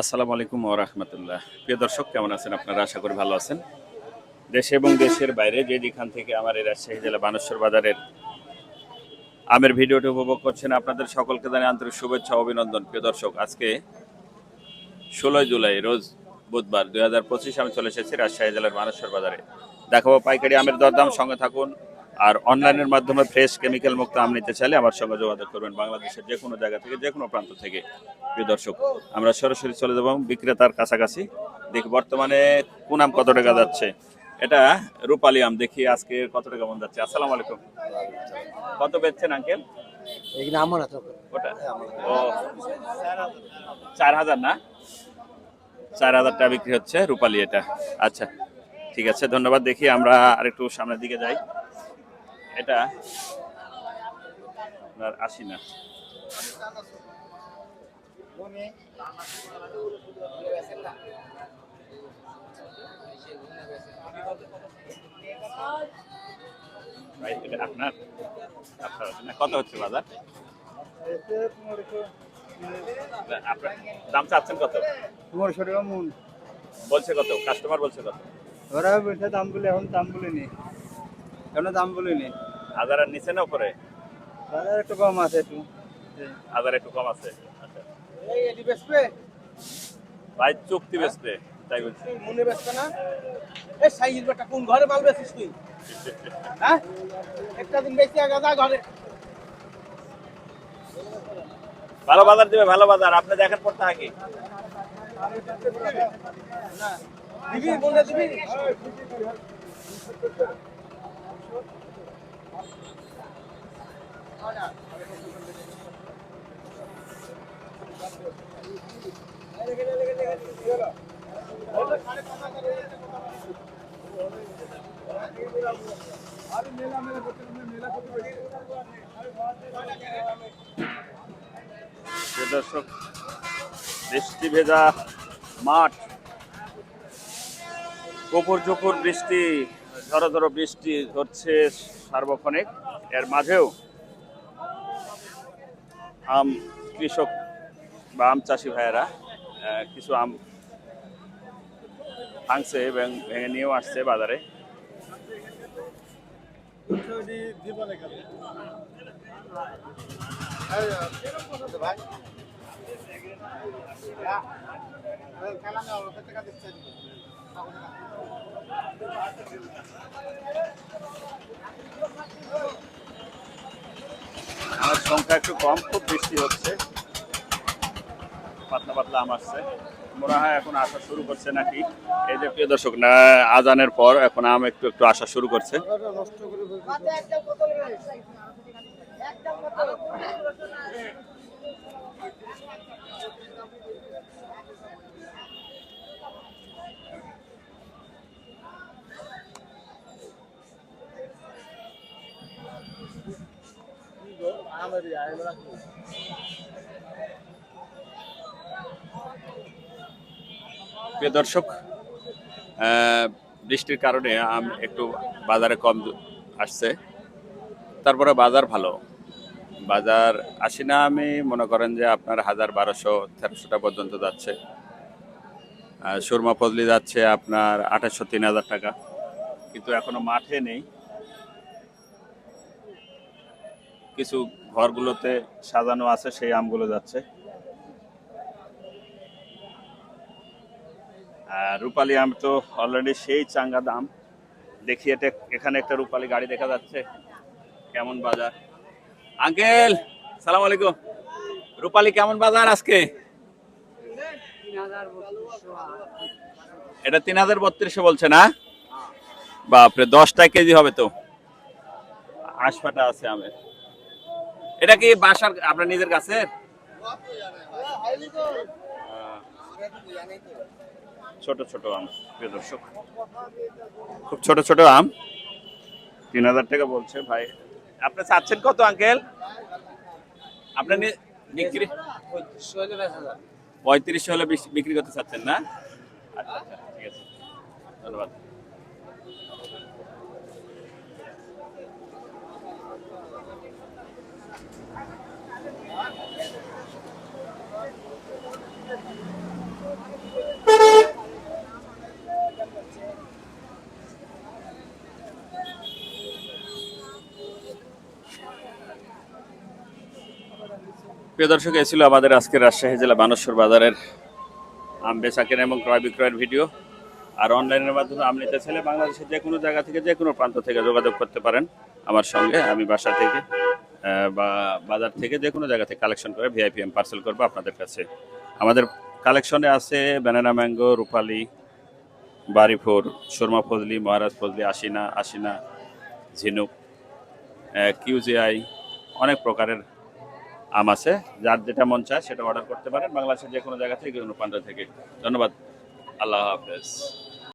আসসালামু আলাইকুম রহমতুল্লাহ। প্রিয় দর্শক, কেমন আছেন আপনারা? আশা করি ভালো আছেন। দেশে এবং দেশের বাইরে যে যেখান থেকে আমার এই রাজশাহী জেলা বানেশ্বর বাজারের আমের ভিডিওটি উপভোগ করছেন, আপনাদের সকলকে জানাই আন্তরিক শুভেচ্ছা অভিনন্দন। প্রিয় দর্শক, আজকে ষোলোই জুলাই, রোজ বুধবার দুই হাজার পঁচিশ আমি চলে এসেছি রাজশাহী জেলার বানেশ্বর বাজারে। দেখাবো পাইকারি আমের দরদাম। সঙ্গে থাকুন আর অনলাইনের মাধ্যমে ফ্রেশ কেমিক্যাল মুক্ত আম নিতে চাইলে আমার সঙ্গে যোগাযোগ করবেন বাংলাদেশের যে কোনো জায়গা থেকে যে কোনো প্রান্ত থেকে। প্রিয় দর্শক আমরা সরাসরি চলে যাব বিক্রেতার কাছাকাছি। দেখি বর্তমানে কোন আম কত টাকা যাচ্ছে? এটা রূপালী আম দেখি আজকে কত টাকা মন যাচ্ছে। আসসালামু আলাইকুম। কত বেচছেন আঙ্কেল? আমার ওটা? ও চার হাজার না? চার হাজার টাকা বিক্রি হচ্ছে রূপালী এটা। আচ্ছা ঠিক আছে ধন্যবাদ। দেখি আমরা আরেকটু সামনের দিকে যাই। এটা? আপনার আশি না আপনার? আপনার কত হচ্ছে বাজার? আপনার দাম চাচ্ছেন কত? পনেরোশো টাকা মন। বলছে কত? কাস্টমার বলছে কত? ওরা দাম বলে এখন দাম বলিনি। এখন দাম বলিনি। হাজার আর নিচে না উপরে? বাজার একটু কম আছে একটু। হাজার একটু কম আছে। আচ্ছা। ভাই চুক্তি বেচতে তাই বলছি। মনে বেচবে না? এই সাইজ বেটা কোন ঘরে মাল বেচিস তুই? হ্যাঁ? একটা দিন বেশি আগে যা ঘরে। ভালো বাজার দিবে ভালো বাজার। আপনি দেখেন পড়তে থাকি দিবি মনে দিবি? প্রিয় দর্শক বৃষ্টি ভেজা মাঠ। পুকুর ঝুপুর বৃষ্টি ঝড়ো বৃষ্টি হচ্ছে সার্বক্ষণিক। এর মাঝেও আম কৃষক বা আম চাষি ভাইয়েরা কিছু আম ভাঙছে এবং ভেঙে নিয়েও আসছে বাজারে। আমার সংখ্যা একটু কম, খুব বৃষ্টি হচ্ছে। পাতলা পাতলা আম আসছে। মনে হয় এখন আসা শুরু করছে নাকি? এই যে প্রিয় দর্শক, না, আজানের পর এখন আম একটু একটু আসা শুরু করছে। প্রিয় দর্শক বৃষ্টির কারণে আম একটু বাজারে কম আসছে। তারপরে বাজার ভালো। বাজার আসি না আমি, মনে করেন যে আপনার হাজার বারোশো, তেরোশোটা পর্যন্ত যাচ্ছে। সুরমা ফজলি যাচ্ছে আপনার আঠাশশো তিন হাজার টাকা। কিন্তু এখনও মাঠে নেই। কিছু ঘরগুলোতে সাজানো আছে, সেই আমগুলো যাচ্ছে। রূপালী আম তো অলরেডি সেই চাঙ্গা দাম। দেখি এটা এখানে একটা রূপালী গাড়ি দেখা যাচ্ছে। কেমন বাজার? আঙ্কেল, সালাম আলাইকুম। রূপালী, কেমন বাজার আজকে? এটা তিন হাজার বত্রিশশো বলছে না? বাপরে, দশটা কেজি হবে তো। আশপাটা আছে আমের। এটা কি বাসার, আপনার নিজের কাছে ছোট ছোট আম, প্রিয় দর্শক। খুব ছোট ছোট আম। তিন হাজার টাকা বলছে, ভাই। আপনি চাচ্ছেন কত, আঙ্কেল? আপনার বিক্রি? পঁয়ত্রিশ হলে বিক্রি করতে চাচ্ছেন না? আচ্ছা আচ্ছা ঠিক আছে। ধন্যবাদ। প্রিয় দর্শক, এই ছিল আমাদের আজকে রাজশাহী জেলা বানস্বর বাজারের আম বেচা কেনা এবং ক্রয় বিক্রয়ের ভিডিও। আর অনলাইনের মাধ্যমে আম নিতে চাইলে বাংলাদেশের যে কোনো জায়গা থেকে, যে কোনো প্রান্ত থেকে যোগাযোগ করতে পারেন আমার সঙ্গে। আমি বাসা থেকে বা বাজার থেকে যে কোনো জায়গা থেকে কালেকশন করে ভিআইপি এম পার্সেল করব আপনাদের কাছে। আমাদের কালেকশনে আছে ব্যানানা ম্যাঙ্গো, রূপালি বাড়িফোর সুরমা ফজলি, মহারাজ ফজলি, আশিনা আশিনা, ঝিনুক কিউজিআই অনেক প্রকারের আম আছে, যার যেটা মন চায় সেটা অর্ডার করতে পারেন। বাংলাদেশের যে কোনো জায়গা থেকে প্রান্ত থেকে। ধন্যবাদ। আল্লাহ হাফেজ।